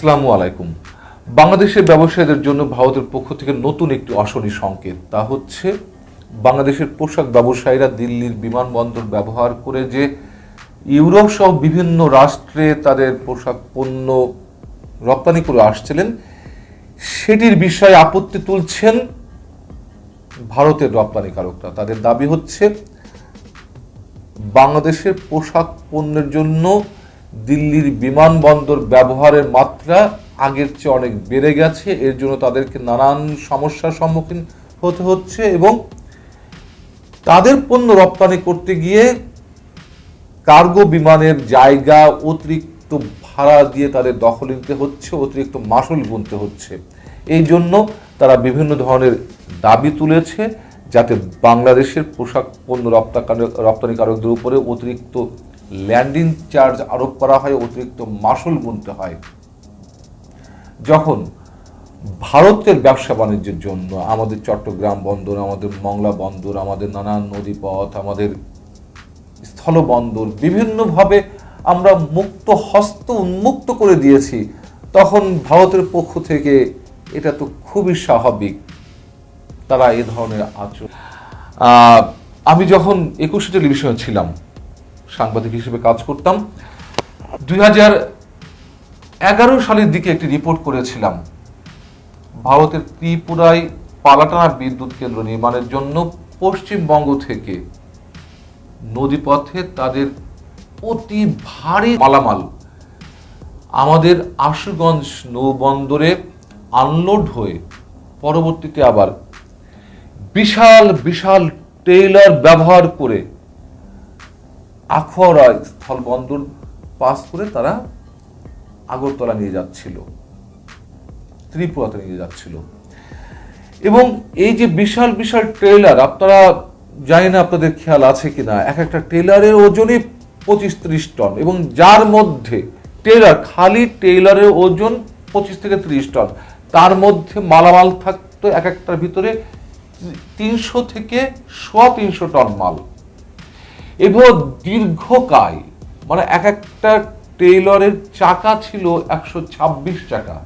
আসসালামু আলাইকুম। বাংলাদেশের ব্যবসায়ীদের জন্য ভারতের পক্ষ থেকে নতুন একটি অশনি সংকেত। তা হচ্ছে, বাংলাদেশের পোশাক ব্যবসায়ীরা দিল্লির বিমানবন্দর ব্যবহার করে যে ইউরোপ সহ বিভিন্ন রাষ্ট্রে তাদের পোশাক পণ্য রপ্তানি করে আসছিলেন, সেটির বিষয়ে আপত্তি তুলছেন ভারতের রপ্তানিকারকরা। তাদের দাবি হচ্ছে, বাংলাদেশের পোশাক পণ্যের জন্য দিল্লির বিমানবন্দর ব্যবহারের মাত্রা আগের চেয়ে অনেক বেড়ে গেছে। এর জন্য তাদেরকে নানান সমস্যার সম্মুখীন হতে হচ্ছে এবং তাদের পণ্য রপ্তানি করতে গিয়ে কার্গো বিমানের জায়গা অতিরিক্ত ভাড়া দিয়ে তাদের দখল নিতে হচ্ছে, অতিরিক্ত মাসুল গুনতে হচ্ছে। এই জন্য তারা বিভিন্ন ধরনের দাবি তুলেছে যাতে বাংলাদেশের পোশাক পণ্য রপ্তাকার- রপ্তানিকারকদের উপরে অতিরিক্ত ল্যান্ডিং চার্জ আরোপ করা হয়, অতিরিক্ত মাসুল গুনতে হয়। যখন ভারতের ব্যবসা বাণিজ্যের জন্য আমাদের চট্টগ্রাম বন্দর, আমাদের মংলা বন্দর, আমাদের নানান নদীপথ আমাদের স্থলবন্দর বিভিন্নভাবে আমরা মুক্ত হস্ত উন্মুক্ত করে দিয়েছি, তখন ভারতের পক্ষ থেকে এটা তো খুবই স্বাভাবিক। তারা এ ধরনের আচরণ আমি যখন একুশে টেলিভিশনে ছিলাম সাংবাদিক হিসেবে কাজ করতাম। দুই এগারো সালের দিকে একটি রিপোর্ট করেছিলাম। ভারতের ত্রিপুরায় পালাটানা বিদ্যুৎ কেন্দ্র নির্মাণের জন্য পশ্চিমবঙ্গ থেকে নদীপথে তাদের অতি ভারী মালামাল আমাদের আশুগঞ্জ নৌবন্দরে আনলোড হয়ে পরবর্তীতে আবার বিশাল বিশাল ট্রেলার ব্যবহার করে আখড়া স্থলবন্দর পাস করে তারা আগরতলা নিয়ে যাচ্ছিল, ত্রিপুরাতে নিয়ে যাচ্ছিল। এবং এই যে বিশাল বিশাল ট্রেলার আপনারা জানি না আপনাদের খেয়াল আছে কিনা, এক একটা ট্রেলারের ওজনই পঁচিশ ত্রিশ টন এবং যার মধ্যে ট্রেলার খালি ট্রেলারের ওজন পঁচিশ থেকে ত্রিশ টন, তার মধ্যে মালামাল থাকতো এক একটার ভিতরে তিনশো থেকে সোয়া তিনশো টন মাল। এবং দীর্ঘকায় মানে এক একটা টেইলরের চাকা ছিল একশো ছাব্বিশ চাকা।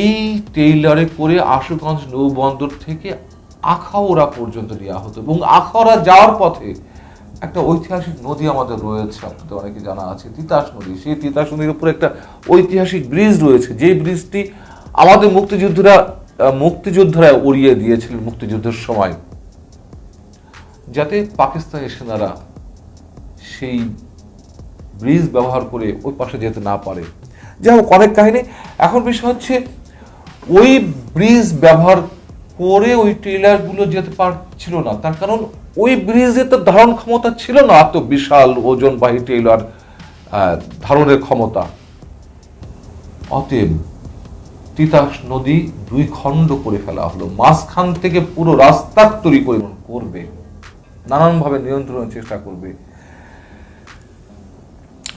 এই ট্রেইলারে করে আশুগঞ্জ নৌবন্দর থেকে আখাউড়া পর্যন্ত নেওয়া হতো এবং আখাউড়া যাওয়ার পথে একটা ঐতিহাসিক নদী আমাদের রয়েছে, আপনাদের অনেকে জানা আছে, তিতাস নদী। সেই তিতাস নদীর উপরে একটা ঐতিহাসিক ব্রিজ রয়েছে। যে ব্রিজটি আমাদের মুক্তিযুদ্ধরা মুক্তিযোদ্ধারা উড়িয়ে দিয়েছিলেন মুক্তিযুদ্ধের সময়। যাতে পাকিস্তানি সেনারা সেই ব্রিজ ব্যবহার করে ওই পাশে যেতে না পারে। যাই হোক, অনেক কাহিনী। এখন বিষয় হচ্ছে, ওই ব্রিজ ব্যবহার করে ওই ট্রেলারগুলো যেতে পারছিল না। তার কারণ ওই ব্রিজে তো ধারণ ক্ষমতা ছিল না, এত বিশাল ওজনবাহী ট্রেলার ধারণের ক্ষমতা। অতএব তিতাস নদী দুই খণ্ড করে ফেলা হলো। মাঝখান থেকে পুরো রাস্তা তৈরি করে করবে। নানানভাবে নিয়ন্ত্রণের চেষ্টা করবে।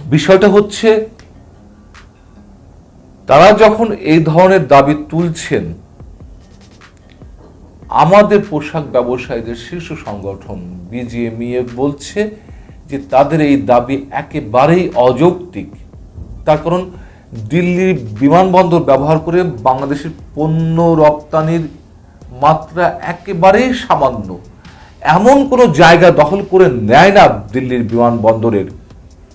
বিষয়টা হচ্ছে, তারা যখন এই ধরনের দাবি তুলছেন, আমাদের পোশাক ব্যবসায়ীদের শীর্ষ সংগঠন বিজিএমইএ বলছে যে তাদের এই দাবি একেবারেই অযৌক্তিক। তার কারণ, দিল্লির বিমানবন্দর ব্যবহার করে বাংলাদেশের পণ্য রপ্তানির মাত্রা একেবারেই সামান্য। এমন কোনো জায়গা দখল করে নেয় না দিল্লির বিমানবন্দরের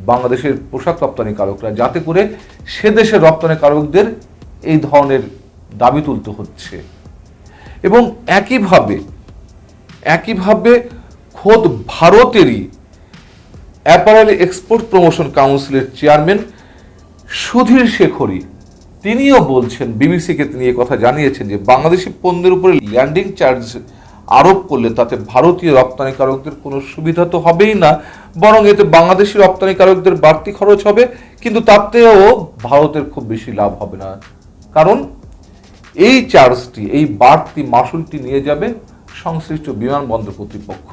বাংলাদেশের পোশাক রপ্তানিকারকরা যাতে করে সে দেশের রপ্তানিকারকদের এই ধরনের দাবি তুলতে হচ্ছে। এবং একইভাবে একইভাবে খোদ ভারতেরই অ্যাপারেল এক্সপোর্ট প্রমোশন কাউন্সিলের চেয়ারম্যান সুধীর শেখরি, তিনিও বলছেন, বিবিসিকে তিনি কথা জানিয়েছেন যে বাংলাদেশি পণ্যের উপরে ল্যান্ডিং চার্জ আরোপ করলে তাতে ভারতীয় রপ্তানিকারকদের কোনো সুবিধা তো হবেই না, বরং এতে বাংলাদেশি রপ্তানিকারকদের বাড়তি খরচ হবে, কিন্তু তাতেও ভারতের খুব বেশি লাভ হবে না। কারণ এই চার্জটি, এই বাড়তি মাসুলটি নিয়ে যাবে সংশ্লিষ্ট বিমানবন্দর কর্তৃপক্ষ।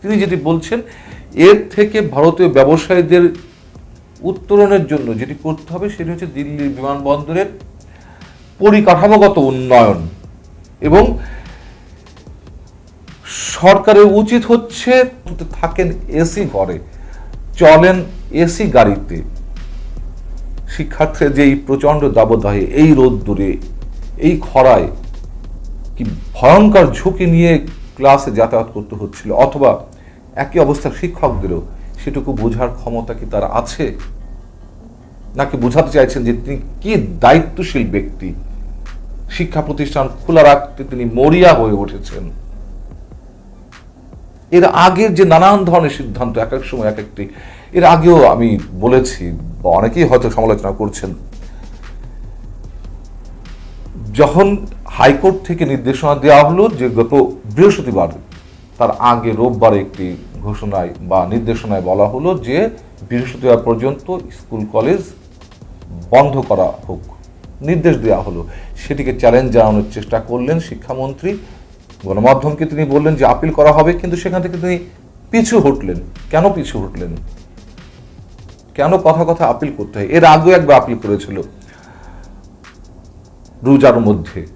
তিনি যেটি বলছেন, এর থেকে ভারতীয় ব্যবসায়ীদের উত্তরণের জন্য যেটি করতে হবে সেটি হচ্ছে দিল্লির বিমানবন্দরের পরিকাঠামোগত উন্নয়ন এবং সরকারের উচিত হচ্ছে থাকেন এসি ঘরে, চলেন এসি গাড়িতে। শিক্ষার্থীরা যে এই প্রচণ্ড দাবদাহে, এই রোদ্দুরে, এই খরায় কি ভয়ঙ্কর ঝুঁকি নিয়ে ক্লাসে যাতায়াত করতে হচ্ছিল অথবা একই অবস্থা শিক্ষকদেরও, সেটুকু বোঝার ক্ষমতা কি তার আছে? নাকি বোঝাতে চাইছেন যে তিনি কি দায়িত্বশীল ব্যক্তি? শিক্ষা প্রতিষ্ঠান খোলা রাখতে তিনি মরিয়া হয়ে উঠেছেন। এর আগের যে নানান ধরনের সিদ্ধান্ত, এক এক সময় এক একটি, এর আগেও আমি বলেছি, বা অনেকেই হয়তো সমালোচনা করছেন। যখন হাইকোর্ট থেকে নির্দেশনা দেওয়া হলো যে গত বৃহস্পতিবার, তার আগে রোববার একটি ঘোষণায় বা নির্দেশনায় বলা হলো যে বৃহস্পতিবার পর্যন্ত স্কুল, কলেজ বন্ধ করা হোক। নির্দেশ দেওয়া হলো। সেটিকে চ্যালেঞ্জ জানানোর চেষ্টা করলেন শিক্ষামন্ত্রী গণমাধ্যমকে তিনি বললেন যে আপিল করা হবে? কিন্তু সেখান থেকে তিনি পিছু হটলেন। কেন পিছু হটলেন? কেন কথা কথা আপিল করতে হয়? এর আগেও একবার আপিল করেছিল রোজার মধ্যে।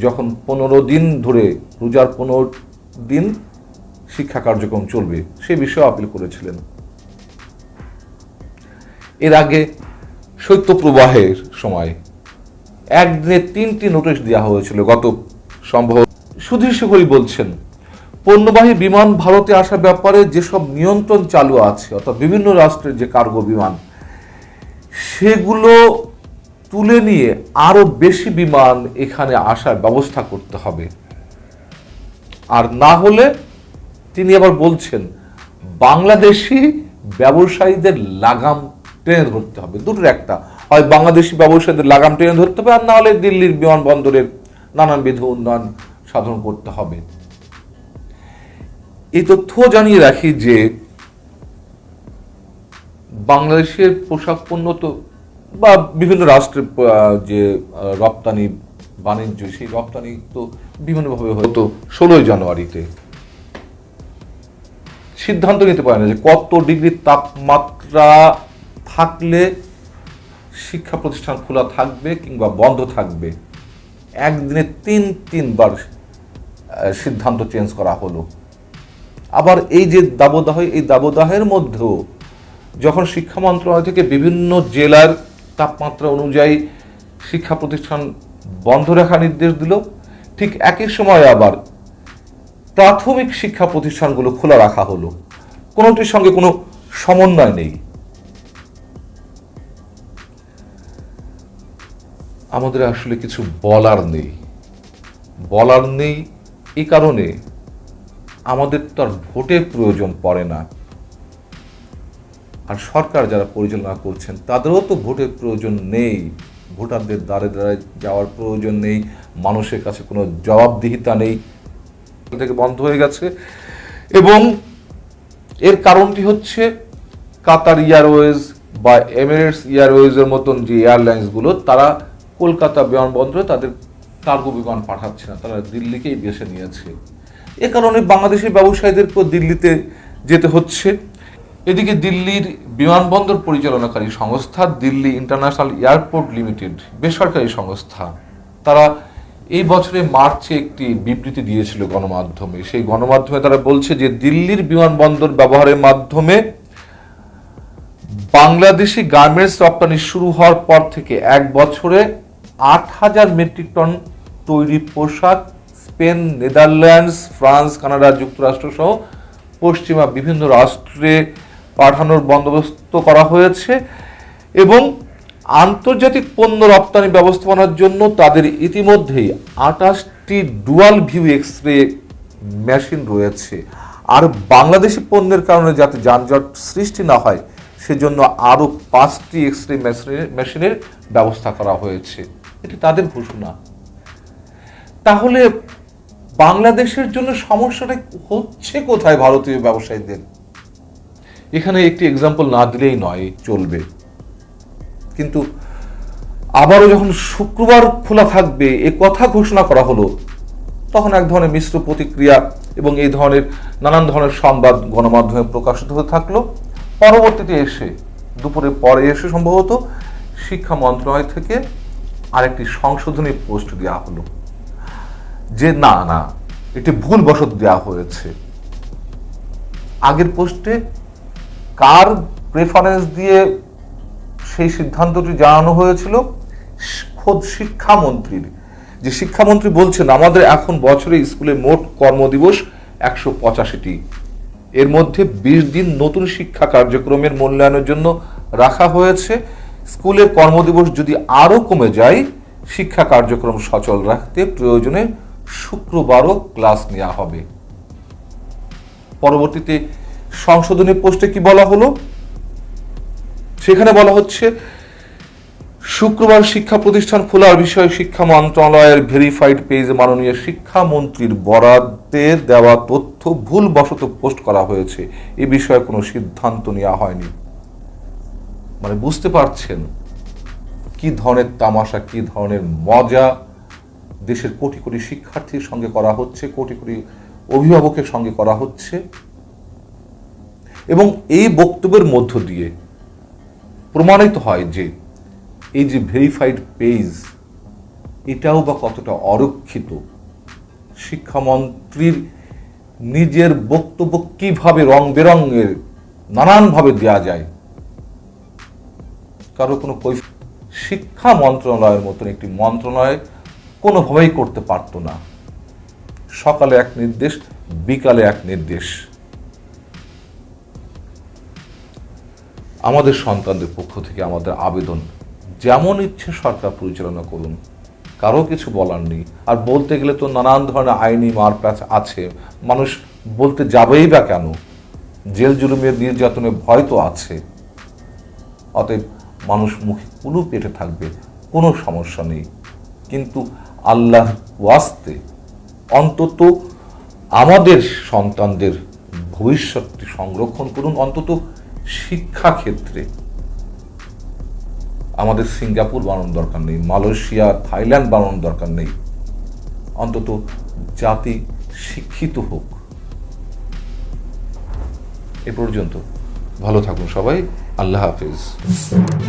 যখন পনেরো দিন ধরে, রোজার পনেরো দিন শিক্ষা কার্যক্রম চলবে, সে বিষয়ে আপিল করেছিলেন। এর আগে শৈত্যপ্রবাহের সময় একদিনে তিনটি নোটিশ দেওয়া হয়েছিল গত সম্ভব সুধীর শেখরী বলছেন, পণ্যবাহী বিমান ভারতে আসার ব্যাপারে যেসব নিয়ন্ত্রণ চালু আছে, অর্থাৎ বিভিন্ন রাষ্ট্রের যে কার্গো বিমান, সেগুলো তুলে নিয়ে আরও বেশি বিমান এখানে আসার ব্যবস্থা করতে হবে। আর না হলে তিনি আবার বলছেন, বাংলাদেশি ব্যবসায়ীদের লাগাম টেনে ধরতে হবে। দুটোর একটা, হয় বাংলাদেশি ব্যবসায়ীদের লাগাম টেনে ধরতে হবে, আর না হলে দিল্লির বিমানবন্দরের নানানবিধ উন্নয়ন সাধন করতে হবে। এই তথ্য জানিয়ে রাখি যে, বাংলাদেশের পোশাক পণ্য তো বা বিভিন্ন রাষ্ট্রের যে রপ্তানি, বাণিজ্য, সেই রপ্তানি তো বিভিন্নভাবে হতো ষোলোই জানুয়ারিতে। সিদ্ধান্ত নিতে পারে না যে কত ডিগ্রি তাপমাত্রা থাকলে শিক্ষা প্রতিষ্ঠান খোলা থাকবে কিংবা বন্ধ থাকবে। একদিনে তিন, তিনবার সিদ্ধান্ত চেঞ্জ করা হলো। আবার এই যে দাবদাহ, এই দাবদাহের মধ্যেও যখন শিক্ষা মন্ত্রণালয় থেকে বিভিন্ন জেলার তাপমাত্রা অনুযায়ী শিক্ষা প্রতিষ্ঠান বন্ধ রাখার নির্দেশ দিল, ঠিক একই সময় আবার প্রাথমিক শিক্ষা প্রতিষ্ঠানগুলো খোলা রাখা হলো। কোনোটির সঙ্গে কোনো সমন্বয় নেই। আমাদের আসলে কিছু বলার নেই। বলার নেই এই কারণে আমাদের তো আর ভোটের প্রয়োজন পড়ে না। আর সরকার যারা পরিচালনা করছেন, তাদেরও তো ভোটের প্রয়োজন নেই। ভোটারদের দ্বারে দ্বারে যাওয়ার প্রয়োজন নেই। মানুষের কাছে কোনো জবাবদিহিতা নেই। থেকে বন্ধ হয়ে গেছে। এবং এর কারণটি হচ্ছে কাতার এয়ারওয়েজ বা এমিরেটস এয়ারওয়েজের মতন যে এয়ারলাইন্সগুলো, তারা কলকাতা বিমানবন্দরে তাদের কার্গো বিমান পাঠাচ্ছে না, তারা দিল্লিকেই বেছে নিয়েছে। এ কারণে বাংলাদেশের ব্যবসায়ীদেরকেও দিল্লিতে যেতে হচ্ছে। এদিকে দিল্লির বিমানবন্দর পরিচালনাকারী সংস্থা, দিল্লি ইন্টারন্যাশনাল এয়ারপোর্ট লিমিটেড, বেসরকারি সংস্থা, তারা এই বছরে মার্চে একটি বিবৃতি দিয়েছিল গণমাধ্যমে। সেই গণমাধ্যমে তারা বলছে যে দিল্লির বিমানবন্দর ব্যবহারের মাধ্যমে বাংলাদেশি গার্মেন্টস রপ্তানি শুরু হওয়ার পর থেকে এক বছরে আট হাজার মেট্রিক টন তৈরি পোশাক, স্পেন, নেদারল্যান্ডস, ফ্রান্স, কানাডা, যুক্তরাষ্ট্র সহ পশ্চিমা বিভিন্ন রাষ্ট্রে পাঠানোর বন্দোবস্ত করা হয়েছে এবং আন্তর্জাতিক পণ্য রপ্তানি ব্যবস্থাপনার জন্য তাদের ইতিমধ্যেই আঠাশটি dual view X ray machine রয়েছে। আর বাংলাদেশি পণ্যের কারণে যাতে যানজট সৃষ্টি না হয়, সেজন্য আরও পাঁচটি এক্স রে মেশিনের ব্যবস্থা করা হয়েছে। এটি তাদের ঘোষণা। তাহলে বাংলাদেশের জন্য সমস্যাটা হচ্ছে কোথায় ভারতীয় ব্যবসায়ীদের? এখানে একটি এক্সাম্পল না দিলেই নয়, চলবে। কিন্তু আবারও যখন শুক্রবার খোলা থাকবে, এ কথা ঘোষণা করা হলো, তখন এক ধরনের মিশ্র প্রতিক্রিয়া এবং এই ধরনের নানান ধরনের সংবাদ গণমাধ্যমে প্রকাশিত হতে থাকল। পরবর্তীতে এসে, দুপুরে পরে এসে সম্ভবত শিক্ষা মন্ত্রণালয় থেকে আরেকটি সংশোধনী পোস্ট দেওয়া হলো। যে না না, এটি ভুল বশত দেওয়া হয়েছে। আগের পোস্টে কার প্রেফারেন্স দিয়ে সেই সিদ্ধান্তটি জানানো হয়েছিল? খোদ শিক্ষামন্ত্রীর। যে শিক্ষামন্ত্রী বলছেন, আমাদের এখন বছরে স্কুলে মোট কর্মদিবস একশো পঁচাশিটি। এর মধ্যে বিশ দিন নতুন শিক্ষা কার্যক্রমের মূল্যায়নের জন্য রাখা হয়েছে। স্কুলের কর্মদিবস যদি আরও কমে যায়, শিক্ষা কার্যক্রম সচল রাখতে প্রয়োজনে শুক্রবারও ক্লাস নেওয়া হবে। পরবর্তীতে সংশোধনী পোস্টে কি বলা হলো? সেখানে বলা হচ্ছে, শুক্রবার শিক্ষা প্রতিষ্ঠান খোলার বিষয়ে শিক্ষা মন্ত্রণালয়ের ভেরিফাইড পেজে মাননীয় শিক্ষামন্ত্রীর বরাদ্দে দেওয়া তথ্য ভুলবশত পোস্ট করা হয়েছে। এ বিষয়ে কোনো সিদ্ধান্ত নেওয়া হয়নি। মানে বুঝতে পারছেন কি ধরনের তামাশা, কি ধরনের মজা দেশের কোটি কোটি শিক্ষার্থীর সঙ্গে করা হচ্ছে, কোটি কোটি অভিভাবকের সঙ্গে করা হচ্ছে। এবং এই বক্তব্যের মধ্য দিয়ে প্রমাণিত হয় যে এই যে ভেরিফাইড পেজ এটাও বা কতটা অরক্ষিত? শিক্ষামন্ত্রীর নিজের বক্তব্য কীভাবে রং বেরঙের নানানভাবে দেয়া যায়? কারও কোনো শিক্ষা মন্ত্রণালয়ের মতন একটি মন্ত্রণালয় কোনোভাবেই করতে পারতো না। সকালে এক নির্দেশ, বিকালে এক নির্দেশ। আমাদের সন্তানদের পক্ষ থেকে আমাদের আবেদন, যেমন ইচ্ছে সরকার পরিচালনা করুন। কারও কিছু বলার নেই। আর বলতে গেলে তো নানান ধরনের আইনি মারপ্যাচ আছে। মানুষ বলতে যাবেই বা কেন? জেল জুলুমের নির্যাতনের ভয় তো আছে। অতএব মানুষ মুখে কুলু পেটে থাকবে, কোনো সমস্যা নেই। কিন্তু আল্লাহ ওয়াস্তে, অন্তত আমাদের সন্তানদের ভবিষ্যৎটি সংরক্ষণ করুন, অন্তত শিক্ষা ক্ষেত্রে আমাদের সিঙ্গাপুর বানানোর দরকার নেই, মালয়েশিয়া, থাইল্যান্ড বানানোর দরকার নেই। অন্তত জাতি শিক্ষিত হোক। এ পর্যন্ত। ভালো থাকুন সবাই, আল্লাহ হাফিজ।